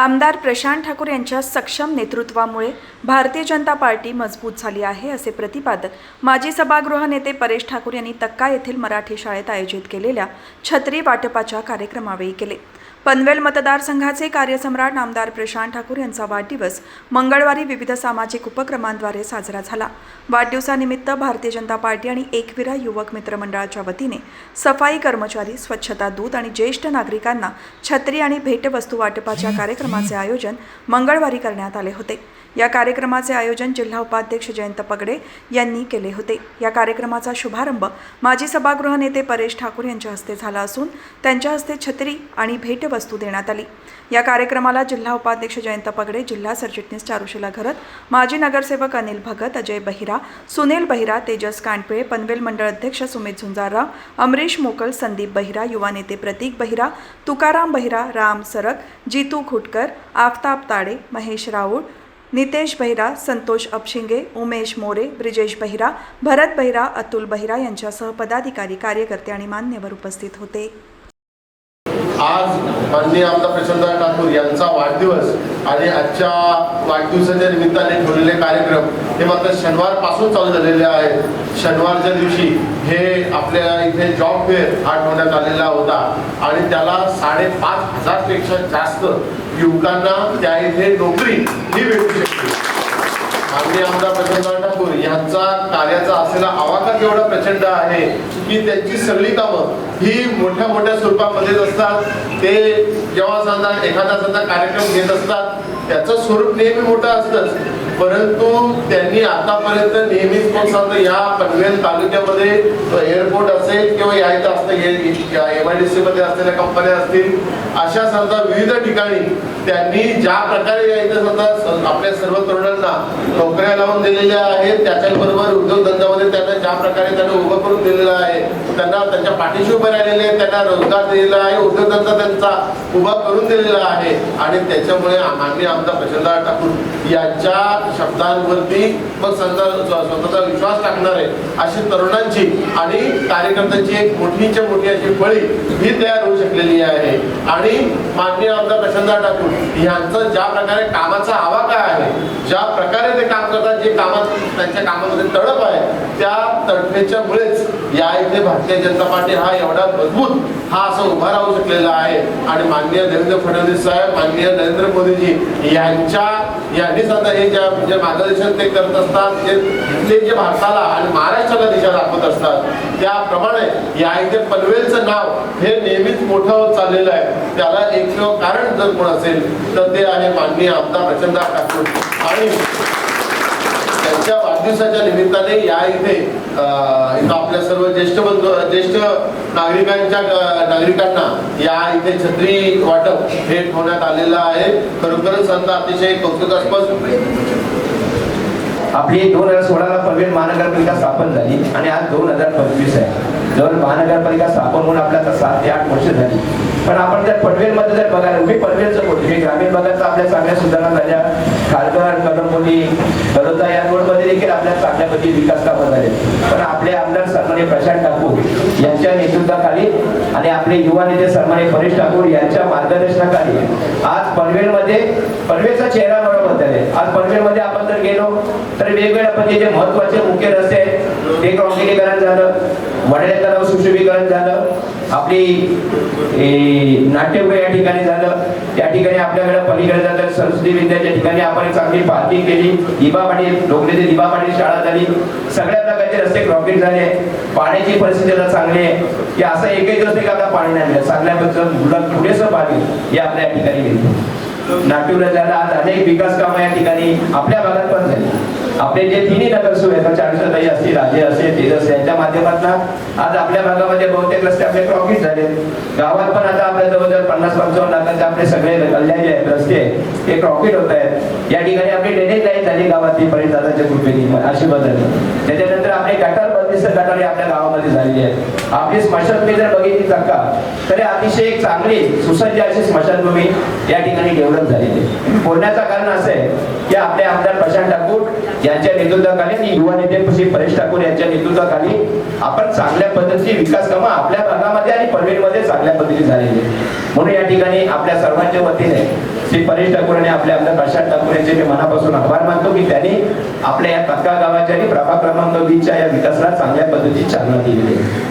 आमदार प्रशांत ठाकूर यांच्या सक्षम नेतृत्वामुळे भारतीय जनता पार्टी मजबूत झाली आहे असे प्रतिपादन माजी सभागृह नेते परेश ठाकूर यांनी तक्का येथील मराठी शाळेत आयोजित केलेल्या छत्री वाटपाच्या कार्यक्रमावेळी केले. पनवेल मतदारसंघाचे कार्यसम्राट आमदार प्रशांत ठाकूर यांचा वाढदिवस मंगळवारी विविध सामाजिक उपक्रमांद्वारे साजरा झाला. वाढदिवसानिमित्त भारतीय जनता पार्टी आणि एकविरा युवक मित्र मंडळाच्या वतीने सफाई कर्मचारी स्वच्छता दूत आणि ज्येष्ठ नागरिकांना छत्री आणि भेटवस्तू वाटपाच्या कार्यक्रमाचे आयोजन मंगळवारी करण्यात आले होते. या कार्यक्रमाचे आयोजन जिल्हा उपाध्यक्ष जयंत पगडे यांनी केले होते. या कार्यक्रमाचा शुभारंभ माजी सभागृह नेते परेश ठाकूर यांच्या हस्ते झाला असून त्यांच्या हस्ते छत्री आणि भेट वस्तू देण्यात आली. या कार्यक्रमाला जिल्हा उपाध्यक्ष जयंत पगडे जिल्हा सरचिटणीस चारुशिला घरत माजी नगरसेवक अनिल भगत अजय बहिरा सुनील बहिरा तेजस कांडपिळे पनवेल मंडळ अध्यक्ष सुमित झुंजारराव अमरीश मोकल संदीप बहिरा युवा नेते प्रतीक बहिरा तुकाराम बहिरा राम सरक जितू खुटकर आफताब ताडे महेश राऊळ नितेश बहिरा संतोष अपशिंगे उमेश मोरे ब्रिजेश बहिरा भरत बहिरा अतुल बहिरा यांच्यासह पदाधिकारी कार्यकर्ते आणि मान्यवर उपस्थित होते. आज माननीय आमदार प्रशांतराव ठाकूर यांचा वाढदिवस आणि आजच्या वाढदिवसाच्या निमित्ताने ठेवलेले कार्यक्रम हे मात्र शनिवारपासून चालू झालेले आहेत. शनिवारच्या दिवशी हे आपल्या इथे जॉब फेअर हा ठेवण्यात आलेला होता आणि त्याला साडेपाच हजारपेक्षा जास्त युवकांना त्या इथे नोकरी ही भेटू शकते. माननीय आमदार प्रशांतराव ठाकूर यांचा कार्याचा असलेला आवाका एवढा प्रचंड आहे की त्यांची सगळी कामं ही मोठ्या मोठ्या स्वरूपामध्येच असतात. ते जेव्हा समजा एखादा समजा कार्यक्रम घेत असतात त्याचं स्वरूप नेहमी मोठं असतंच. परंतु त्यांनी आतापर्यंत नेहमीच पण सांगतो या पनवेल तालुक्यामध्ये एअरपोर्ट असेल किंवा यायचं असतं एम आय डी सी मध्ये असलेल्या कंपन्या असतील अशा समजा विविध ठिकाणी त्यांनी ज्या प्रकारे यायचं समजा आपल्या सर्व तरुणांना नोकऱ्या लावून दिलेल्या आहेत त्याच्याबरोबर उद्योगधंद्यामध्ये त्यांना ज्या प्रकारे त्यांना उभं करून दिलेलं आहे त्यांना त्यांच्या पाठीशी उभे राहिलेले त्यांना रोजगार दिलेला आहे उद्योगधंदा त्यांचा उभा करून दिलेला आहे. आणि त्याच्यामुळे आम्ही आमचा प्रचंड ठाकूर यांच्या शब्दांवरती मग समजा स्वतःचा विश्वास टाकणार आहे अशी तरुणांची आणि कार्यकर्त्यांची एक मोठीच्या मोठी अशी फळी ही तयार होऊ शकलेली आहे. आणि माननीय आमदार प्रशांतराव ठाकूर यांचं ज्या प्रकारे कामाचा आवाका आहे ज्या प्रकारे ते काम करतात जे कामात त्यांच्या कामामध्ये तडप आहे. त्या तडफेच्या मुळेच या इथे भारतीय जनता पार्टी हा एवढा मजबूत हा असं उभा राहू शकलेला आहे. आणि माननीय देवेंद्र फडणवीस साहेब माननीय नरेंद्र मोदीजी यांच्या यांनी सुद्धा हे ज्या म्हणजे मार्गदर्शन ते करत असतात जे ते जे भारताला आणि महाराष्ट्राला दिशा दाखवत असतात त्याप्रमाणे या इथे पनवेलचं नाव हे नेहमीच मोठं होत चाललेलं आहे. त्याला एक कारण जर कोण असेल तर ते आहे माननीय आमदार प्रचंड ठाकूर. आणि त्यांच्या वाढदिवसाच्या निमित्ताने या इथे इथं आपल्या सर्व ज्येष्ठ बंधू ज्येष्ठ नागरिकांच्या नागरिकांना या इथे छत्री वाटप हे ठेवण्यात आलेलं आहे. खरोखरच आता अतिशय कौतुकास्पद. आपली दोन हजार सोळाला पनवेल महानगरपालिका स्थापन झाली आणि आज दोन हजार पंचवीस आहे. जर महानगरपालिका स्थापन होऊन आपल्या आता सात ते आठ वर्ष झाली पण आपण जर पनवेलमध्ये जर बघायला मी पनवेलचं बोलतो मी ग्रामीण भागात आपल्या चांगल्या सुधारणा झाल्या. खालघर कदमोली बडोदा या रोडमध्ये देखील आपल्या चांगल्यापैकी विकास कामं झाले. पण आपले आमदार सन्मान्य प्रशांत ठाकूर यांच्या नेतृत्वाखाली आणि आपले युवा नेते सन्मान्य परेश ठाकूर यांच्या मार्गदर्शनाखाली आज पनवेलमध्ये पनवेलचा चेहरा बरोबर बदलले आज पनवेलमध्ये आपण जर गेलो तर वेगवेगळ्या पद्धतीचे महत्त्वाचे मुख्य रस्ते आहेत ते काँक्रिटीकरण झालं. वडले सुशोभीकरण झालं. आपली ए, नाट्यगृह या ठिकाणी झालं. त्या ठिकाणी आपल्याकडे पलीकडे जातं सरस्वती विद्याच्या ठिकाणी आपण एक चांगली पार्किंग केली. दिबापाडी लोकनेते दिबापाडी शाळा झाली. सगळ्या प्रकारचे रस्ते क्रॉकेट झाले. पाण्याची परिस्थिती आता चांगली आहे. की असं एकही दिवस नाही का आता पाणी नाही मिळत. मुलं पुढेच पाणी हे आपल्या या ठिकाणी मिळतं. नाट्यगृह झालं आज अनेक विकास कामं या ठिकाणी आपल्या भागात पण झाली. आपले जे तिन्ही नगरसेवक आहेत म्हणजे चारशे असतील राजे असेल तेजस यांच्या माध्यमातून आज आपल्या भागामध्ये बहुतेक रस्ते आपले क्रॉकिट झाले. गावात पण आता आपल्या जवळजवळ पन्नास पंचावन्न लाखांचे आपले सगळे कल्याण जे आहेत रस्ते ते क्रॉकिट होत आहेत. या ठिकाणी आपली डेनेज लाईन झाली गावातली परिदादाच्या कृपेने. अशी बदलली त्याच्यानंतर आपले गटार बंदिस्त गटारी आपल्या गावामध्ये झालेली आहे आपली स्मशानभूमी जर बघितली का तरी अतिशय एक चांगली सुसज्ज अशी स्मशानभूमी या ठिकाणी डेव्हलप झालेली आहे बोलण्याचं कारण असं आहे की आपले आमदार प्रशांत ठाकूर यांच्या नेतृत्वाखाली आणि युवा नेते श्री परेश ठाकूर यांच्या नेतृत्वाखाली आपण चांगल्या पद्धतीची विकास कामं आपल्या भागामध्ये आणि पनवेलमध्ये चांगल्या पद्धतीने झालेली आहे. म्हणून या ठिकाणी आपल्या सर्वांच्या वतीने श्री परेश ठाकूर आणि आपले आमदार प्रशांत ठाकूर यांचे मी मनापासून आभार मानतो की त्यांनी आपल्या या तक्का गावाच्या आणि प्रभाग क्रमांक वीसच्या या विकासाला चांगल्या पद्धतीची चालना दिलेली आहे.